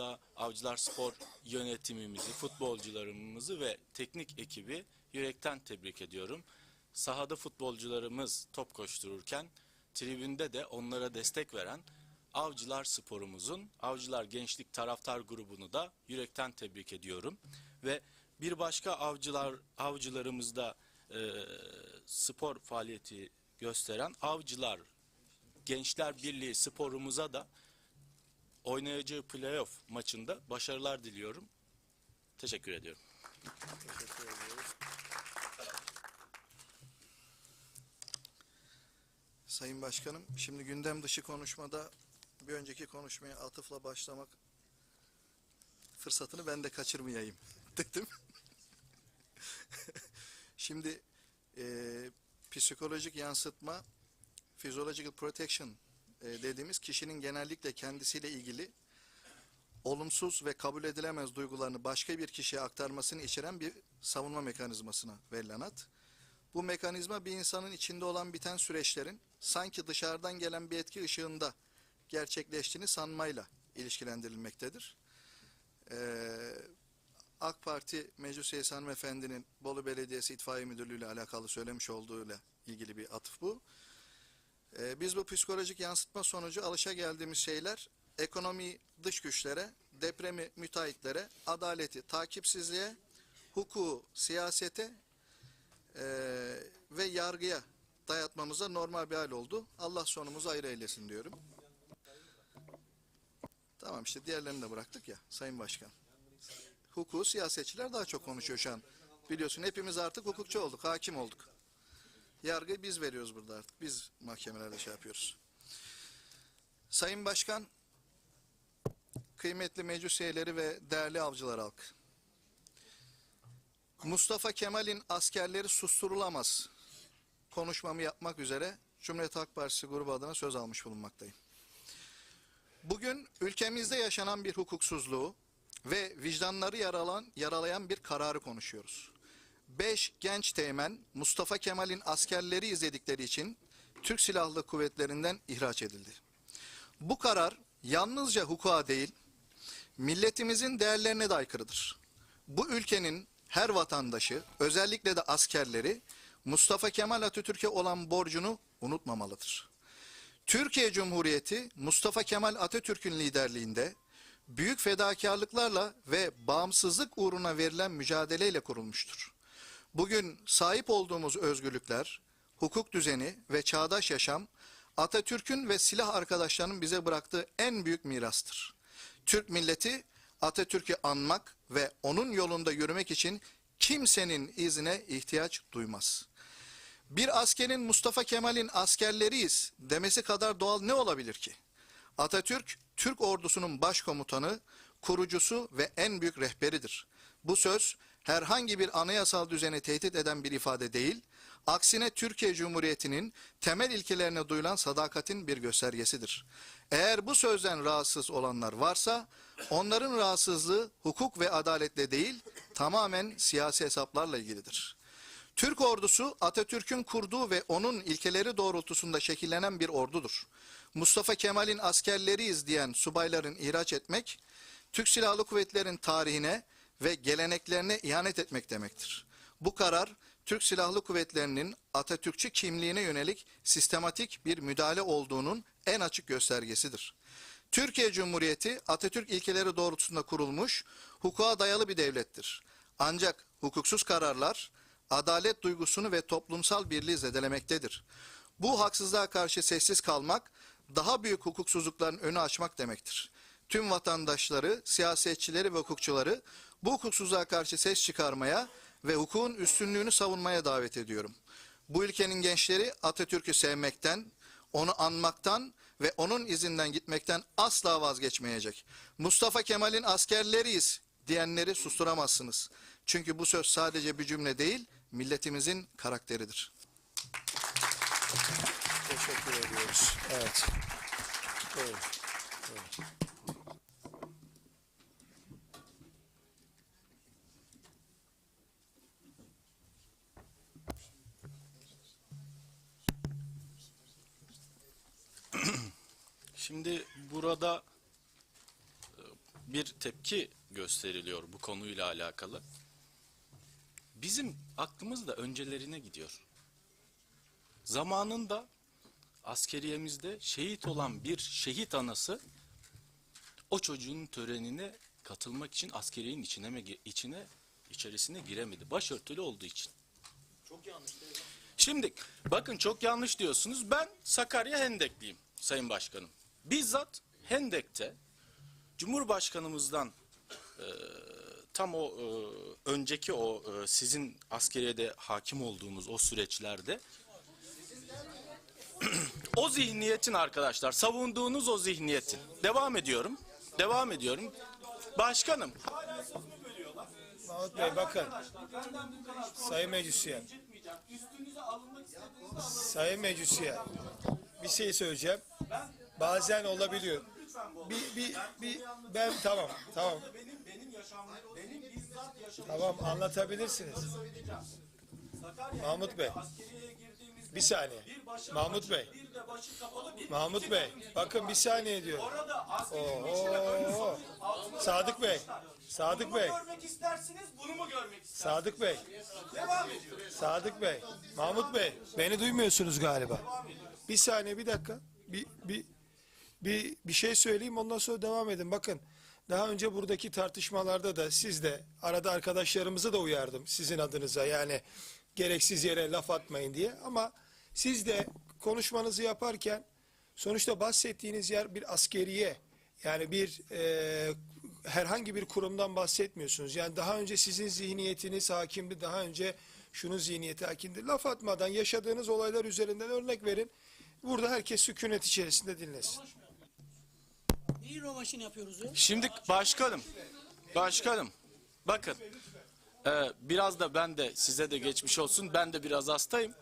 anlamda Avcılar Spor yönetimimizi, futbolcularımızı ve teknik ekibi yürekten tebrik ediyorum. Sahada futbolcularımız top koştururken tribünde de onlara destek veren Avcılar Spor'umuzun Avcılar Gençlik Taraftar grubunu da yürekten tebrik ediyorum. Ve bir başka avcılar avcılarımızda e, spor faaliyeti gösteren Avcılar Gençler Birliği sporumuza da oynayacağı playoff maçında başarılar diliyorum. Teşekkür ediyorum. Teşekkür ediyoruz. Sayın Başkanım, şimdi gündem dışı konuşmada bir önceki konuşmaya atıfla başlamak fırsatını ben de kaçırmayayım dedim. şimdi e, psikolojik yansıtma, physiological protection e, dediğimiz kişinin genellikle kendisiyle ilgili olumsuz ve kabul edilemez duygularını başka bir kişiye aktarmasını içeren bir savunma mekanizmasına verilen ad. Bu mekanizma bir insanın içinde olan biten süreçlerin sanki dışarıdan gelen bir etki ışığında gerçekleştiğini sanmayla ilişkilendirilmektedir. Ee, AK Parti Meclis Üyesi Hanımefendinin Bolu Belediyesi İtfaiye Müdürlüğü ile alakalı söylemiş olduğuyla ilgili bir atıf bu. Ee, biz bu psikolojik yansıtma sonucu alışa geldiğimiz şeyler ekonomi dış güçlere, depremi müteahhitlere, adaleti takipsizliğe, hukuku siyasete eee, ve yargıya dayatmamıza normal bir hal oldu. Allah sonumuzu ayrı eylesin diyorum. Tamam işte diğerlerini de bıraktık ya Sayın Başkan. Hukuku siyasetçiler daha çok konuşuyor şu an. Biliyorsun hepimiz artık hukukçu olduk, hakim olduk. Yargıyı biz veriyoruz burada artık. Biz mahkemelerde şey yapıyoruz. Sayın Başkan, kıymetli meclis üyeleri ve değerli avcılar halk. Mustafa Kemal'in askerleri susturulamaz konuşmamı yapmak üzere Cumhuriyet Halk Partisi grubu adına söz almış bulunmaktayım. Bugün ülkemizde yaşanan bir hukuksuzluğu ve vicdanları yaralan, yaralayan bir kararı konuşuyoruz. Beş genç teğmen Mustafa Kemal'in askerleri izledikleri için Türk Silahlı Kuvvetleri'nden ihraç edildi. Bu karar yalnızca hukuka değil, milletimizin değerlerine de aykırıdır. Bu ülkenin her vatandaşı, özellikle de askerleri Mustafa Kemal Atatürk'e olan borcunu unutmamalıdır. Türkiye Cumhuriyeti Mustafa Kemal Atatürk'ün liderliğinde büyük fedakarlıklarla ve bağımsızlık uğruna verilen mücadeleyle kurulmuştur. Bugün sahip olduğumuz özgürlükler, hukuk düzeni ve çağdaş yaşam Atatürk'ün ve silah arkadaşlarının bize bıraktığı en büyük mirastır. Türk milleti Atatürk'ü anmak ve onun yolunda yürümek için kimsenin izine ihtiyaç duymaz. Bir askerin Mustafa Kemal'in askerleriyiz demesi kadar doğal ne olabilir ki? Atatürk, Türk ordusunun başkomutanı, kurucusu ve en büyük rehberidir. Bu söz herhangi bir anayasal düzeni tehdit eden bir ifade değil, aksine Türkiye Cumhuriyeti'nin temel ilkelerine duyulan sadakatin bir göstergesidir. Eğer bu sözden rahatsız olanlar varsa, onların rahatsızlığı hukuk ve adaletle değil, tamamen siyasi hesaplarla ilgilidir. Türk ordusu Atatürk'ün kurduğu ve onun ilkeleri doğrultusunda şekillenen bir ordudur. Mustafa Kemal'in askerleriyiz diyen subayların ihraç etmek, Türk Silahlı Kuvvetleri'nin tarihine ve geleneklerine ihanet etmek demektir. Bu karar Türk Silahlı Kuvvetleri'nin Atatürkçü kimliğine yönelik sistematik bir müdahale olduğunun en açık göstergesidir. Türkiye Cumhuriyeti Atatürk ilkeleri doğrultusunda kurulmuş, hukuka dayalı bir devlettir. Ancak hukuksuz kararlar adalet duygusunu ve toplumsal birliği zedelemektedir. Bu haksızlığa karşı sessiz kalmak, daha büyük hukuksuzlukların önü açmak demektir. Tüm vatandaşları, siyasetçileri ve hukukçuları bu hukuksuzluğa karşı ses çıkarmaya ve hukukun üstünlüğünü savunmaya davet ediyorum. Bu ülkenin gençleri Atatürk'ü sevmekten, onu anmaktan ve onun izinden gitmekten asla vazgeçmeyecek. Mustafa Kemal'in askerleriyiz diyenleri susturamazsınız. Çünkü bu söz sadece bir cümle değil, milletimizin karakteridir. Teşekkür ediyoruz. Evet. Buyurun. Buyurun. Şimdi burada e, bir tepki gösteriliyor bu konuyla alakalı. Bizim aklımız da öncelerine gidiyor. Zamanında askeriyemizde şehit olan bir şehit anası o çocuğun törenine katılmak için askeriyenin içine mi içine içerisine giremedi. Başörtülü olduğu için. Şimdi bakın çok yanlış diyorsunuz. Ben Sakarya Hendekliyim Sayın Başkanım. Bizzat Hendek'te Cumhurbaşkanımızdan e, tam o e, önceki o e, sizin askeriyede hakim olduğunuz o süreçlerde o zihniyetin arkadaşlar savunduğunuz o zihniyetin devam ediyorum. Devam ediyorum. Başkanım Mahmut Bey bakın. Sayın Meclisiyen. Sayın Meclisiyen. Bir şey söyleyeceğim. Bazen olabiliyor. Bir, bir, bir, ben tamam, tamam. Tamam anlatabilirsiniz. Mahmut Bey. Bir saniye. Mahmut Bey. Mahmut Bey. Bakın bir saniye diyor. Oo. Sadık Bey. Sadık Bey. görmek istersiniz bunu mu görmek istersiniz? Sadık Bey. Devam ediyoruz. Sadık Bey. Mahmut Bey. Beni duymuyorsunuz galiba. Bir saniye bir dakika. Bir, bir, bir, bir şey söyleyeyim ondan sonra devam edin. Bakın daha önce buradaki tartışmalarda da siz de arada arkadaşlarımızı da uyardım sizin adınıza. Yani gereksiz yere laf atmayın diye. Ama siz de konuşmanızı yaparken sonuçta bahsettiğiniz yer bir askeriye. Yani bir e, herhangi bir kurumdan bahsetmiyorsunuz. Yani daha önce sizin zihniyetiniz hakimdi. Daha önce şunun zihniyeti hakimdi. Laf atmadan yaşadığınız olaylar üzerinden örnek verin. Burada herkes sükunet içerisinde dinlesin. Neyin rövanşını yapıyoruz ya? Şimdi başkanım, başkanım bakın e, biraz da ben de size de geçmiş olsun ben de biraz hastayım.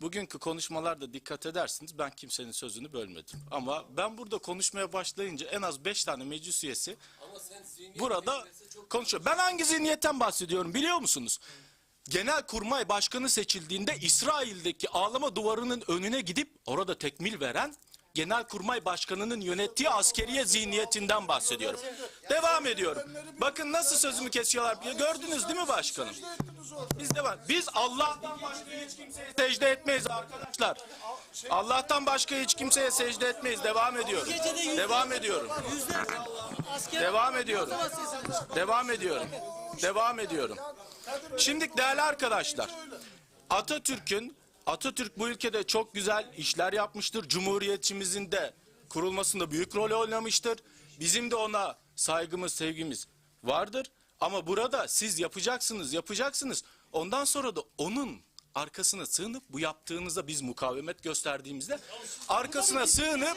Bugünkü konuşmalarda dikkat edersiniz ben kimsenin sözünü bölmedim. Ama ben burada konuşmaya başlayınca en az beş tane meclis üyesi burada konuşuyor. Ben hangi zihniyetten bahsediyorum biliyor musunuz? Genelkurmay Başkanı seçildiğinde İsrail'deki ağlama duvarının önüne gidip orada tekmil veren Genelkurmay Başkanı'nın yönettiği askeriye zihniyetinden bahsediyorum. Devam ediyorum. Bakın nasıl sözümü kesiyorlar. Gördünüz değil mi başkanım? Biz devam. Biz Allah'tan başka hiç kimseye secde etmeyiz arkadaşlar. Allah'tan başka hiç kimseye secde etmeyiz. Devam ediyorum. Devam ediyorum. Devam ediyorum. Devam ediyorum. Devam ediyorum. Şimdi değerli arkadaşlar, Atatürk'ün Atatürk bu ülkede çok güzel işler yapmıştır. Cumhuriyetimizin de kurulmasında büyük rol oynamıştır. Bizim de ona saygımız, sevgimiz vardır. Ama burada siz yapacaksınız, yapacaksınız. Ondan sonra da onun arkasına sığınıp bu yaptığınızda biz mukavemet gösterdiğimizde arkasına sığınıp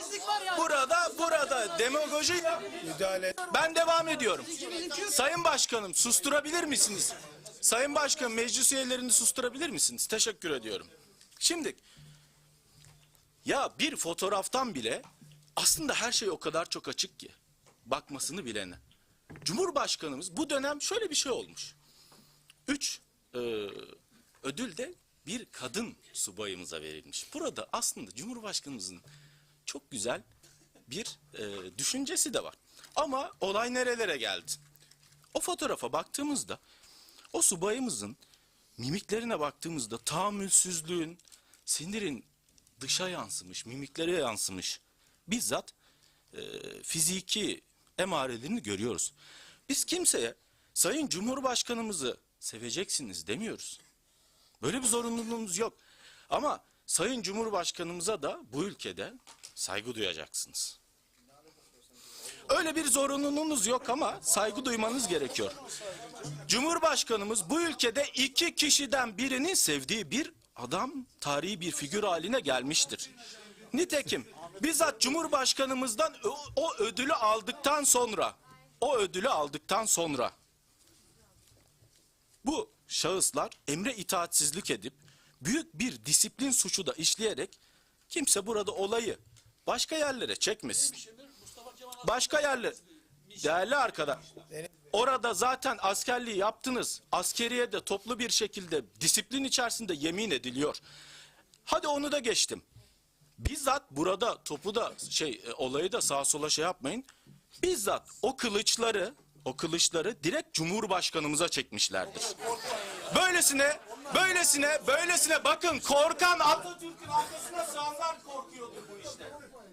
burada burada demagoji Müdahale ben devam ediyorum. Sayın Başkanım susturabilir misiniz? Sayın Başkanım meclis üyelerini susturabilir misiniz? Teşekkür ediyorum. Şimdi ya bir fotoğraftan bile aslında her şey o kadar çok açık ki bakmasını bilene. Cumhurbaşkanımız bu dönem şöyle bir şey olmuş. Üç e, ödül de bir kadın subayımıza verilmiş. Burada aslında Cumhurbaşkanımızın çok güzel bir e, düşüncesi de var. Ama olay nerelere geldi? O fotoğrafa baktığımızda o subayımızın mimiklerine baktığımızda tahammülsüzlüğün, sinirin dışa yansımış, mimiklere yansımış. Bizzat e, fiziki emarelerini görüyoruz. Biz kimseye Sayın Cumhurbaşkanımızı seveceksiniz demiyoruz. Böyle bir zorunluluğumuz yok. Ama Sayın Cumhurbaşkanımıza da bu ülkede saygı duyacaksınız. Öyle bir zorunluluğunuz yok ama saygı duymanız gerekiyor. Cumhurbaşkanımız bu ülkede iki kişiden birinin sevdiği bir adam, tarihi bir figür haline gelmiştir. Nitekim bizzat Cumhurbaşkanımızdan o, ödülü aldıktan sonra, o ödülü aldıktan sonra bu şahıslar emre itaatsizlik edip büyük bir disiplin suçu da işleyerek kimse burada olayı başka yerlere çekmesin. Başka yerler değerli arkadaş orada zaten askerliği yaptınız. Askeriye de toplu bir şekilde disiplin içerisinde yemin ediliyor. Hadi onu da geçtim. Bizzat burada topu da şey e, olayı da sağa sola şey yapmayın. Bizzat o kılıçları o kılıçları direkt Cumhurbaşkanımıza çekmişlerdir. Böylesine, böylesine, böylesine bakın korkan Atatürk'ün arkasına sığanlar korkuyordur bu işte.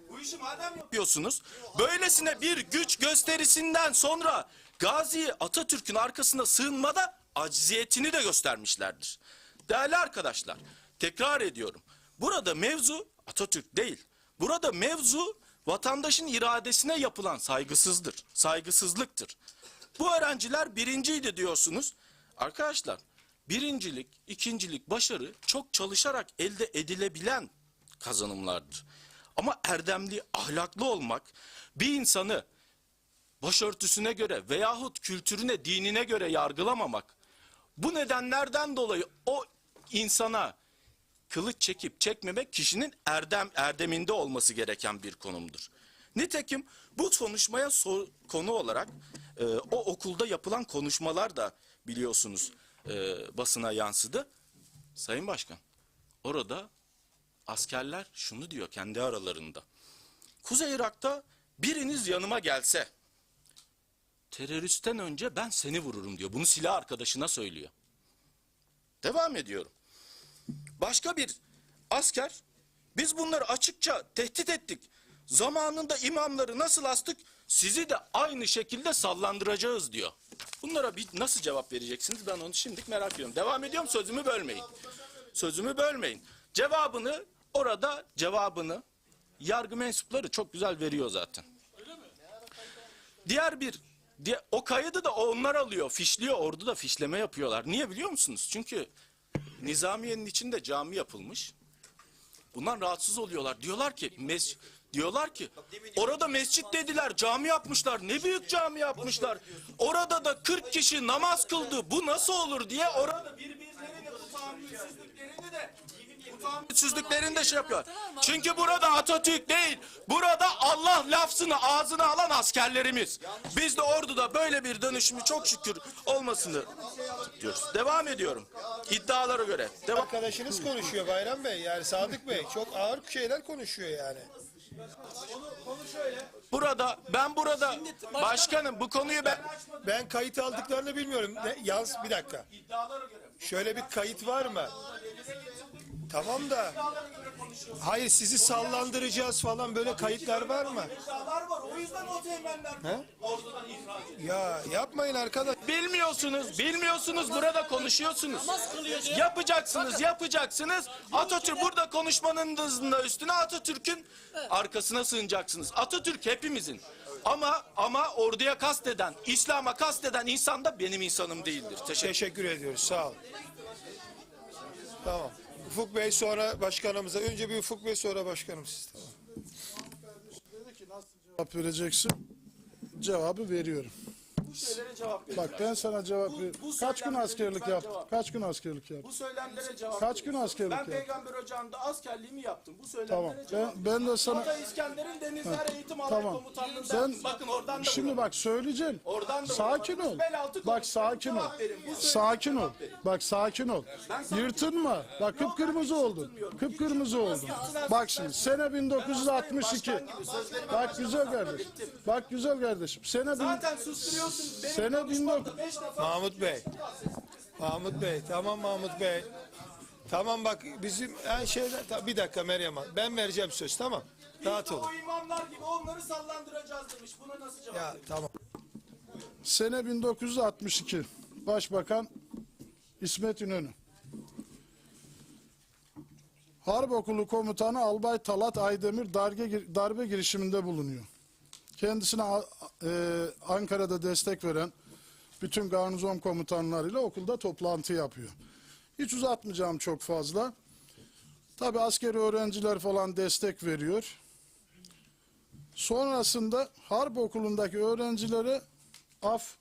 Bu işi madem yapıyorsunuz, böylesine bir güç gösterisinden sonra Gazi Atatürk'ün arkasına sığınmada acziyetini de göstermişlerdir. Değerli arkadaşlar, tekrar ediyorum. Burada mevzu Atatürk değil. Burada mevzu vatandaşın iradesine yapılan saygısızdır, saygısızlıktır. Bu öğrenciler birinciydi diyorsunuz. Arkadaşlar, birincilik, ikincilik, başarı çok çalışarak elde edilebilen kazanımlardır. Ama erdemli, ahlaklı olmak bir insanı başörtüsüne göre veyahut kültürüne, dinine göre yargılamamak, bu nedenlerden dolayı o insana kılıç çekip çekmemek kişinin erdem erdeminde olması gereken bir konumdur. Nitekim bu konuşmaya so- konu olarak e, o okulda yapılan konuşmalar da biliyorsunuz e, basına yansıdı. Sayın Başkan, orada askerler şunu diyor kendi aralarında. Kuzey Irak'ta biriniz yanıma gelse teröristten önce ben seni vururum diyor. Bunu silah arkadaşına söylüyor. Devam ediyorum. Başka bir asker biz bunları açıkça tehdit ettik. Zamanında imamları nasıl astık sizi de aynı şekilde sallandıracağız diyor. Bunlara bir nasıl cevap vereceksiniz ben onu şimdilik merak ediyorum. Devam ediyorum sözümü bölmeyin. Sözümü bölmeyin. Cevabını orada cevabını yargı mensupları çok güzel veriyor zaten. Diğer bir diye, o kaydı da onlar alıyor, fişliyor. Orada da fişleme yapıyorlar. Niye biliyor musunuz? Çünkü Nizamiye'nin içinde cami yapılmış. Bundan rahatsız oluyorlar. Diyorlar ki mes diyorlar ki orada mescit dediler, cami yapmışlar. Ne büyük cami yapmışlar. Orada da 40 kişi namaz kıldı. Bu nasıl olur diye orada birbirlerine bu tahammülsüzlüklerini de bu tahammülsüzlüklerini de şey yapıyor. Çünkü burada Atatürk değil. Burada Allah lafzını ağzına alan askerlerimiz. Biz de orduda böyle bir dönüşümü çok şükür olmasını diyoruz. Devam ediyorum. İddialara göre. Devam. Arkadaşınız konuşuyor Bayram Bey. Yani Sadık Bey çok ağır şeyler konuşuyor yani. Burada ben burada başkanım bu konuyu ben Ben kayıt aldıklarını bilmiyorum. Ne, yalnız bir dakika. Şöyle bir kayıt var mı? Tamam da. Hayır sizi sallandıracağız falan böyle kayıtlar var mı? var o yüzden o teğmenler Ya yapmayın arkadaş. Bilmiyorsunuz, bilmiyorsunuz burada konuşuyorsunuz. Yapacaksınız, yapacaksınız. Atatürk burada konuşmanın da üstüne Atatürk'ün arkasına sığınacaksınız. Atatürk hepimizin. Ama ama orduya kasteden, İslam'a kasteden insan da benim insanım değildir. Teşekkür Teşekkür ediyoruz sağ ol. Tamam. Ufuk Bey sonra başkanımıza. Önce bir Ufuk Bey sonra başkanım siz. Tamam. cevap vereceksin. Cevabı veriyorum. Bak ben sana cevap ver. Kaç gün askerlik yaptın? Kaç gün askerlik yaptın? Bu söylemlere cevap Kaç gün askerlik Ben yaptın? Peygamber Ocağı'nda askerliğimi yaptım. Bu Tamam. söylemlere Ben, cevap ben de sana Ata İskender'in Denizler Eğitim Alay tamam. Komutanlığı'ndan Sen bakın oradan da şimdi bak söyleyeceğim. Oradan da Sakin ol. Bel altı Bak sakin ol. cevap verin. Bu Sakin ol. cevap verin. Bak sakin ol. Yırtınma. Bak kıpkırmızı oldun. Kıpkırmızı oldun. Bak şimdi sene 1962. Bak güzel kardeşim. Bak güzel kardeşim. Sene bin, Zaten Benim Sene konuşmamda 19 beş defa Mahmut Bey. Mahmut Bey. Tamam Mahmut Bey. Tamam bak bizim her şeyler Ta- bir dakika Meryem Hanım. Ben vereceğim söz tamam. Rahat olun. O imamlar gibi onları sallandıracağız demiş. Buna nasıl cevap Ya tamam. Sene 1962. Başbakan İsmet İnönü. Harp Okulu Komutanı Albay Talat Aydemir darbe, darbe girişiminde bulunuyor. Kendisine e, Ankara'da destek veren bütün garnizon komutanlarıyla okulda toplantı yapıyor. Hiç uzatmayacağım çok fazla. Tabi askeri öğrenciler falan destek veriyor. Sonrasında harp okulundaki öğrencilere af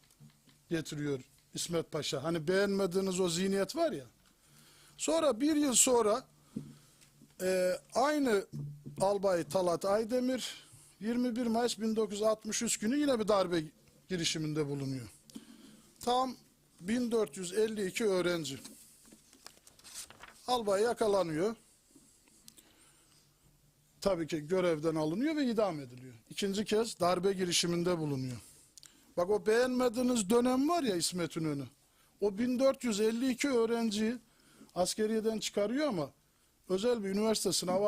getiriyor İsmet Paşa. Hani beğenmediğiniz o zihniyet var ya. Sonra bir yıl sonra e, aynı Albay Talat Aydemir 21 Mayıs 1963 günü yine bir darbe girişiminde bulunuyor. Tam 1452 öğrenci. Albay yakalanıyor. Tabii ki görevden alınıyor ve idam ediliyor. İkinci kez darbe girişiminde bulunuyor. Bak o beğenmediğiniz dönem var ya İsmet İnönü. O 1452 öğrenciyi askeriyeden çıkarıyor ama özel bir üniversite sınavı